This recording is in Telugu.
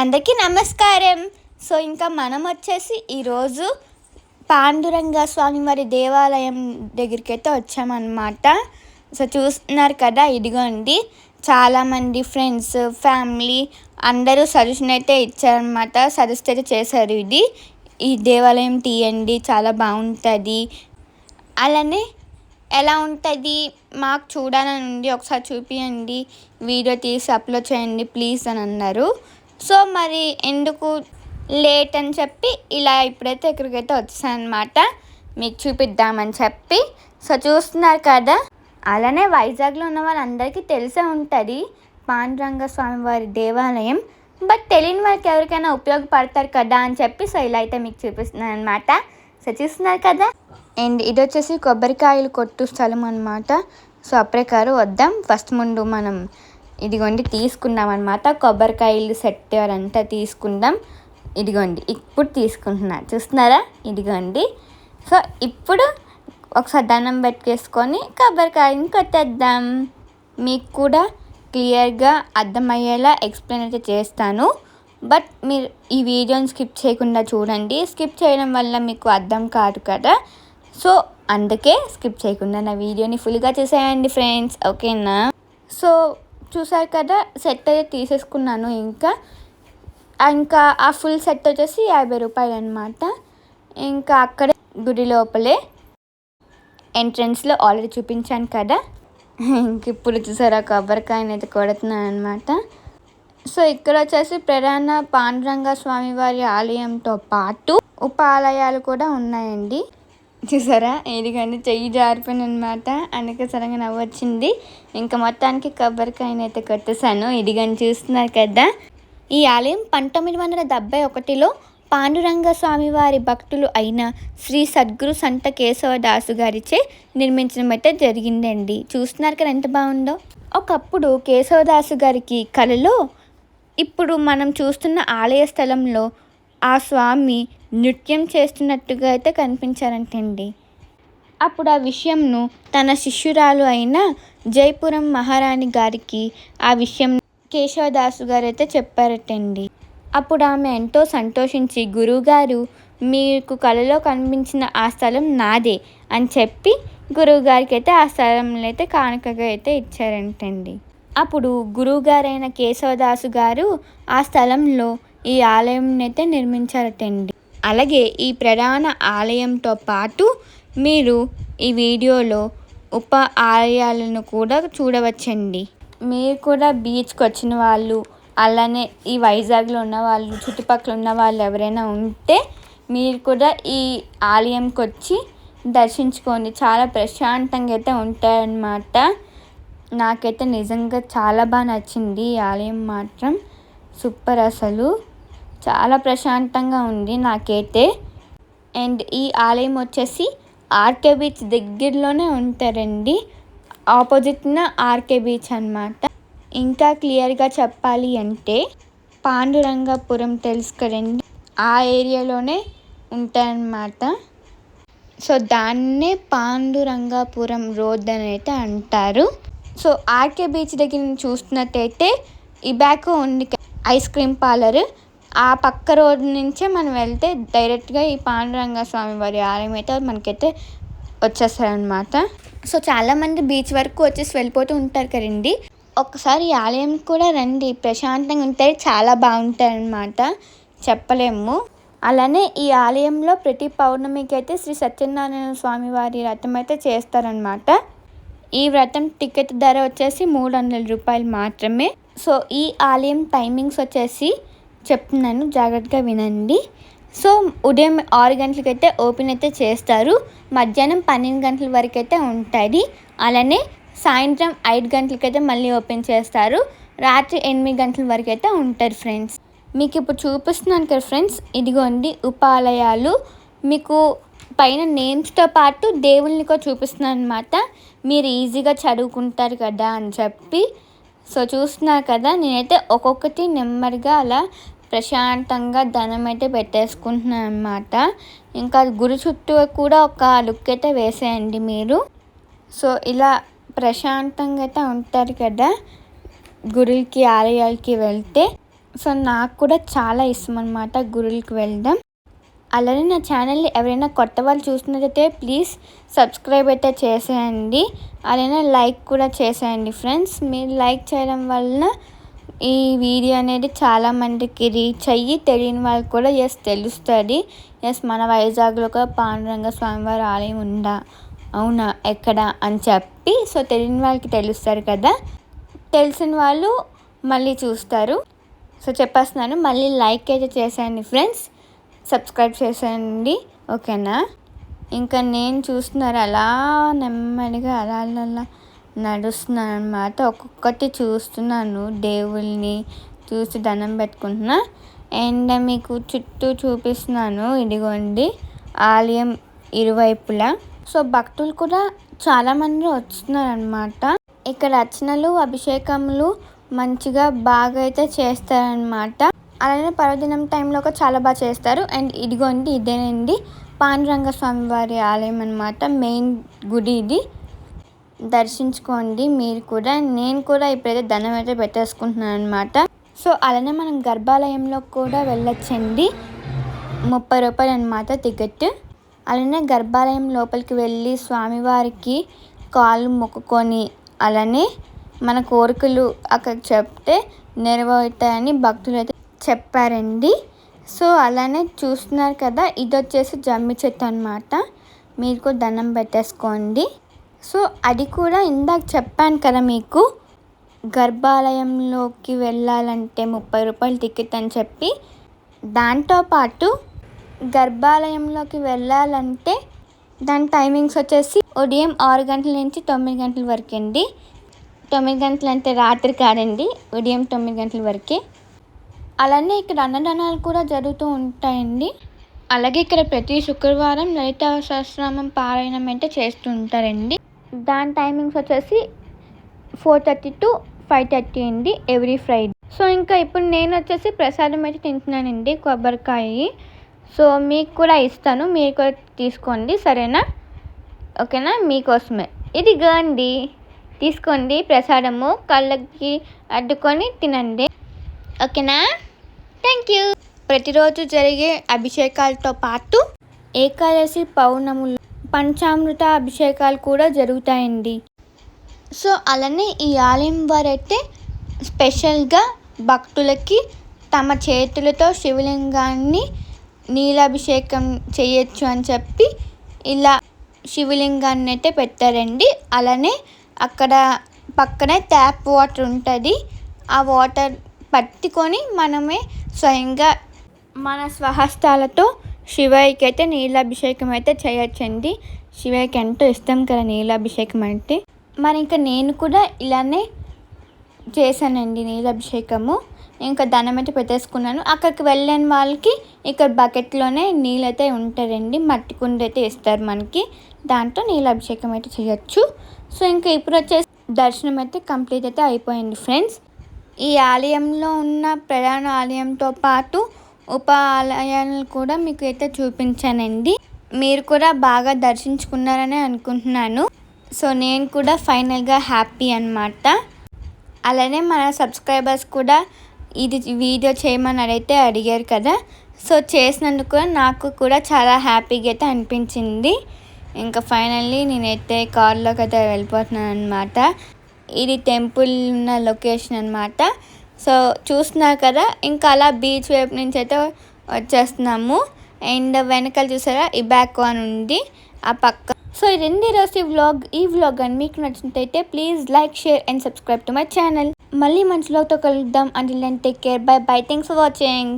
అందరికీ నమస్కారం. సో ఇంకా మనం వచ్చేసి ఈరోజు పాండురంగ స్వామి వారి దేవాలయం దగ్గరికి అయితే వచ్చామన్నమాట. సో చూస్తున్నారు కదా ఇదిగోండి. చాలామంది ఫ్రెండ్స్ ఫ్యామిలీ అందరూ సజెషన్ అయితే ఇచ్చారనమాట సజెస్ట్ అయితే చేశారు ఇది. ఈ దేవాలయం తీయండి చాలా బాగుంటుంది. అలానే ఎలా ఉంటుంది? మాకు చూడాలని ఉంది ఒకసారి చూపించండి వీడియో తీసి అప్లోడ్ చేయండి ప్లీజ్ అని అన్నారు. సో మరి ఎందుకు లేట్ అని చెప్పి ఇలా ఇప్పుడైతే ఇక్కడికైతే వచ్చానమాట మీకు చూపిద్దామని చెప్పి. సో చూస్తున్నారు కదా అలానే వైజాగ్లో ఉన్న వాళ్ళందరికీ తెలిసే ఉంటుంది పాండురంగ స్వామి వారి దేవాలయం. బట్ తెలియని వారికి ఎవరికైనా ఉపయోగపడతారు కదా అని చెప్పి సో ఇలా అయితే మీకు చూపిస్తున్నాను అనమాట సో చూస్తున్నారు కదా అండ్ ఇది వచ్చేసి కొబ్బరికాయలు కొట్టు స్థలం అనమాట సో అప్రేకారు వద్దాం. ఫస్ట్ ముందు మనం ఇదిగోండి తీసుకుందాం అనమాట కొబ్బరికాయలు సెట్ అంతా తీసుకుందాం. ఇదిగోండి ఇప్పుడు తీసుకుంటున్నా. చూస్తున్నారా? ఇదిగోండి. సో ఇప్పుడు ఒకసారి దండం పెట్టుకేసుకొని కొబ్బరికాయని కొట్టేద్దాం. మీకు కూడా క్లియర్గా అర్థమయ్యేలా ఎక్స్ప్లెయిన్ అయితే చేస్తాను. బట్ మీరు ఈ వీడియోని స్కిప్ చేయకుండా చూడండి. స్కిప్ చేయడం వల్ల మీకు అర్థం కాదు కదా. సో అందుకే స్కిప్ చేయకుండా నా వీడియోని ఫుల్గా చూసేయండి ఫ్రెండ్స్. ఓకేనా? సో చూసారు కదా సెట్ అయితే తీసేసుకున్నాను ఇంకా. ఇంకా ఆ ఫుల్ సెట్ వచ్చేసి యాభై రూపాయలు అనమాట ఇంకా అక్కడే గుడి లోపలే ఎంట్రన్స్లో ఆల్రెడీ చూపించాను కదా. ఇంక ఇప్పుడు చూసారా కొబ్బరికాయని అయితే కొడుతున్నాను అనమాట సో ఇక్కడ వచ్చేసి ప్రధాన పాండురంగ స్వామి వారి ఆలయంతో పాటు ఉప ఆలయాలు కూడా ఉన్నాయండి. చూసారా? ఎందుకంటే చెయ్యి జారిపోయింది అనమాట అందుకే సడన్గా నవ్వొచ్చింది. ఇంకా మొత్తానికి కొబ్బరికాయని అయితే కొట్టేశాను. ఇదిగని చూస్తున్నారు కదా. ఈ ఆలయం పంతొమ్మిది వందల డెబ్బై ఒకటిలో పాండురంగ స్వామి వారి భక్తులు అయిన శ్రీ సద్గురు సంత కేశవదాసు గారిచే నిర్మించడం అయితే జరిగిందండి. చూస్తున్నారు కదా ఎంత బాగుందో. ఒకప్పుడు కేశవదాసు గారికి కళలో ఇప్పుడు మనం చూస్తున్న ఆలయ స్థలంలో ఆ స్వామి నృత్యం చేస్తున్నట్టుగా అయితే కనిపించారంటండి. అప్పుడు ఆ విషయంను తన శిష్యురాలు అయిన జైపురం మహారాణి గారికి ఆ విషయం కేశవదాసు గారు అయితే చెప్పారటండి. అప్పుడు ఆమె ఎంతో సంతోషించి గురువుగారు మీకు కళలో కనిపించిన ఆ స్థలం నాదే అని చెప్పి గురువుగారికి అయితే ఆ స్థలంలో అయితే కానుకగా అయితే ఇచ్చారంటండి. అప్పుడు గురువుగారైన కేశవదాసు గారు ఆ స్థలంలో ఈ ఆలయంనైతే అయితే నిర్మించారటండి. అలాగే ఈ ప్రధాన ఆలయంతో పాటు మీరు ఈ వీడియోలో ఉప ఆలయాలను కూడా చూడవచ్చండి. మీరు కూడా బీచ్కి వచ్చిన వాళ్ళు అలానే ఈ వైజాగ్లో ఉన్న వాళ్ళు చుట్టుపక్కల ఉన్న వాళ్ళు ఎవరైనా ఉంటే మీరు కూడా ఈ ఆలయంకి వచ్చి దర్శించుకోండి. చాలా ప్రశాంతంగా అయితే ఉంటాయన్నమాట. నాకైతే నిజంగా చాలా బాగా నచ్చింది ఈ ఆలయం మాత్రం. సూపర్ అసలు. చాలా ప్రశాంతంగా ఉంది నాకైతే. అండ్ ఈ ఆలయం వచ్చేసి ఆర్కే బీచ్ దగ్గరలోనే ఉంటారండి ఆపోజిట్న ఆర్కే బీచ్ అనమాట ఇంకా క్లియర్గా చెప్పాలి అంటే పాండురంగపురం తెలుసు కదండి. ఆ ఏరియాలోనే ఉంటాయన్నమాట సో దాన్నే పాండురంగాపురం రోడ్ అని అయితే అంటారు. సో ఆర్కే బీచ్ దగ్గర నేను చూస్తున్నట్టయితే ఇబాకో ఉంది ఐస్ క్రీమ్ పార్లర్. ఆ పక్క రోడ్ నుంచే మనం వెళ్తే డైరెక్ట్గా ఈ పాండురంగ స్వామి వారి ఆలయం అయితే మనకైతే వచ్చేస్తారనమాట సో చాలామంది బీచ్ వరకు వచ్చేసి వెళ్ళిపోతూ ఉంటారు కదండి. ఒక్కసారి ఈ ఆలయం కూడా రండి ప్రశాంతంగా ఉంటాయి చాలా బాగుంటాయి అన్నమాట చెప్పలేము. అలానే ఈ ఆలయంలో ప్రతి పౌర్ణమికి అయితే శ్రీ సత్యనారాయణ స్వామి వారి వ్రతం అయితే చేస్తారనమాట ఈ వ్రతం టికెట్ ధర వచ్చేసి మూడు వందల రూపాయలు మాత్రమే. సో ఈ ఆలయం టైమింగ్స్ వచ్చేసి చెప్తున్నాను జాగ్రత్తగా వినండి. సో ఉదయం ఆరు గంటలకైతే ఓపెన్ అయితే చేస్తారు. మధ్యాహ్నం పన్నెండు గంటల వరకు అయితే ఉంటుంది. అలానే సాయంత్రం ఐదు గంటలకైతే మళ్ళీ ఓపెన్ చేస్తారు. రాత్రి ఎనిమిది గంటల వరకు అయితే ఉంటారు ఫ్రెండ్స్. మీకు ఇప్పుడు చూపిస్తున్నాను కదా ఫ్రెండ్స్ ఇదిగోండి ఉపాలయాలు. మీకు పైన నేమ్స్తో పాటు దేవుళ్ళని కూడా చూపిస్తున్నాను అనమాట మీరు ఈజీగా చదువుకుంటారు కదా అని చెప్పి. సో చూస్తున్నారు కదా నేనైతే ఒక్కొక్కటి నెమ్మదిగా అలా ప్రశాంతంగా ధనం అయితే పెట్టేసుకుంటున్నాను అనమాట ఇంకా గుడి చుట్టూ కూడా ఒక లుక్ అయితే వేసేయండి మీరు. సో ఇలా ప్రశాంతంగా అయితే ఉంటారు కదా గుడికి ఆలయాలకి వెళ్తే. సో నాకు కూడా చాలా ఇష్టం అనమాట గుడులకు వెళ్ళడం. అలానే నా ఛానల్ని ఎవరైనా కొత్త వాళ్ళు చూస్తున్నట్టయితే ప్లీజ్ సబ్స్క్రైబ్ అయితే చేసేయండి. అలానే లైక్ కూడా చేసేయండి ఫ్రెండ్స్. మీరు లైక్ చేయడం వలన ఈ వీడియో అనేది చాలామందికి రీచ్ అయ్యి తెలియని వాళ్ళకి కూడా ఎస్ తెలుస్తుంది. ఎస్ మన వైజాగ్లో ఒక పాండురంగ స్వామివారి ఆలయం ఉందా అవునా ఎక్కడ అని చెప్పి సో తెలియని వాళ్ళకి తెలుస్తారు కదా. తెలిసిన వాళ్ళు మళ్ళీ చూస్తారు. సో చెప్పేస్తున్నాను మళ్ళీ లైక్ అయితే చేసేయండి ఫ్రెండ్స్. సబ్స్క్రైబ్ చేసేయండి. ఓకేనా? ఇంకా నేను చూస్తున్నారు అలా నెమ్మదిగా అలా అలా నడుస్తున్నాను అనమాట ఒక్కొక్కటి చూస్తున్నాను దేవుల్ని చూసి దండం పెట్టుకుంటున్నా. అండ్ మీకు చుట్టూ చూపిస్తున్నాను ఇదిగోండి ఆలయం ఇరువైపులా. సో భక్తులు కూడా చాలామంది వస్తున్నారు అనమాట ఇక్కడ రచనలు అభిషేకములు మంచిగా బాగా అయితే చేస్తారనమాట అలానే పర్వదినం టైంలో కూడా చాలా బాగా చేస్తారు. అండ్ ఇదిగోండి ఇదేనండి. పాండురంగ స్వామి వారి ఆలయం అనమాట మెయిన్ గుడి ఇది. దర్శించుకోండి మీరు కూడా. నేను కూడా ఇప్పుడైతే దండం అయితే పెట్టేసుకుంటున్నాను అనమాట సో అలానే మనం గర్భాలయంలో కూడా వెళ్ళొచ్చండి. ముప్పై రూపాయలు అనమాట టికెట్. అలానే గర్భాలయం లోపలికి వెళ్ళి స్వామివారికి కాళ్ళు మొక్కుకొని అలానే మన కోరికలు అక్కడ చెప్తే నెరవేరుతాయని భక్తులు అయితే చెప్పారండి. సో అలానే చూస్తున్నారు కదా ఇది వచ్చేసి జమ్మి చెట్టు అనమాట మీరు కూడా దండం పెట్టేసుకోండి. సో అది కూడా ఇందాక చెప్పాను కదా మీకు గర్భాలయంలోకి వెళ్ళాలంటే ముప్పై రూపాయలు టికెట్ అని చెప్పి. దాంతోపాటు గర్భాలయంలోకి వెళ్ళాలంటే దాని టైమింగ్స్ వచ్చేసి ఉదయం ఆరు గంటల నుంచి తొమ్మిది గంటల వరకు అండి తొమ్మిది గంటలు అంటే రాత్రి కాదండి ఉదయం తొమ్మిది గంటల వరకే. అలానే ఇక్కడ అన్నదానాలు కూడా జరుగుతూ ఉంటాయండి. అలాగే ఇక్కడ ప్రతి శుక్రవారం లలిత సహస్రనామం పారాయణం అయితే చేస్తూ ఉంటారండి దాని టైమింగ్స్ వచ్చేసి four thirty to five thirty అండి ఎవ్రీ ఫ్రైడే. సో ఇంకా ఇప్పుడు నేను వచ్చేసి ప్రసాదం అయితే తింటున్నానండి కొబ్బరికాయ. సో మీకు కూడా ఇస్తాను మీరు కూడా తీసుకోండి సరేనా? ఓకేనా? మీకోసమే. ఇది గండి. తీసుకోండి ప్రసాదము కళ్ళకి అడ్డుకొని తినండి. ఓకేనా? థ్యాంక్ యూ ప్రతిరోజు జరిగే అభిషేకాలతో పాటు ఏకాదశి పౌర్ణములు పంచామృత అభిషేకాలు కూడా జరుగుతాయండి. సో అలానే ఈ ఆలయం వారైతే స్పెషల్గా భక్తులకి తమ చేతులతో శివలింగాన్ని నీలాభిషేకం చేయొచ్చు అని చెప్పి ఇలా శివలింగాన్ని అయితే పెట్టారండి. అలానే అక్కడ పక్కనే ట్యాప్ వాటర్ ఉంటుంది. ఆ వాటర్ పట్టుకొని మనమే స్వయంగా మన స్వహస్తాలతో శివయ్యకి అయితే నీళ్ళాభిషేకం అయితే చేయొచ్చండి. శివయ్యకి ఎంతో ఇష్టం కదా నీళ్ళాభిషేకం అంటే మరి ఇంకా నేను కూడా ఇలానే చేశానండి నీళ్ళభిషేకము ఇంకా దండం అయితే పెట్టేసుకున్నాను. అక్కడికి వెళ్ళని వాళ్ళకి ఇక్కడ బకెట్లోనే నీళ్ళు అయితే ఉంటారండి. మట్టి కుండ అయితే ఇస్తారు మనకి. దాంట్లో నీళ్ళ అభిషేకం అయితే చేయొచ్చు. సో ఇంకా ఇప్పుడు వచ్చేసి దర్శనం అయితే కంప్లీట్ అయితే అయిపోయింది ఫ్రెండ్స్. ఈ ఆలయంలో ఉన్న ప్రధాన ఆలయంతో పాటు ఉప ఆలయాలను కూడా మీకు అయితే చూపించానండి. మీరు కూడా బాగా దర్శించుకున్నారని అనుకుంటున్నాను. సో నేను కూడా ఫైనల్గా హ్యాపీ అనమాట అలానే మన సబ్స్క్రైబర్స్ కూడా ఇది వీడియో చేయమని అడిగితే అడిగారు కదా. సో చేసినందుకు నాకు కూడా చాలా హ్యాపీగా అయితే అనిపించింది. ఇంకా ఫైనల్లీ నేనైతే కార్లోకి అయితే వెళ్ళిపోతున్నాను అనమాట ఇది టెంపుల్ ఉన్న లొకేషన్ అనమాట సో చూస్తున్నారు కదా ఇంకా అలా బీచ్ వైపు నుంచి అయితే వచ్చేస్తున్నాము. అండ్ వెనకాల చూసారా ఇబాకో అని ఉంది ఆ పక్క. సో ఇదండి ఈరోజు ఈ వ్లాగ్ ఈ వ్లాగ్ అని మీకు నచ్చినట్టయితే please like share and subscribe to my channel. మళ్ళీ మంచి వ్లాగ్తో కలుద్దాం. And take care. Bye bye. Thanks for watching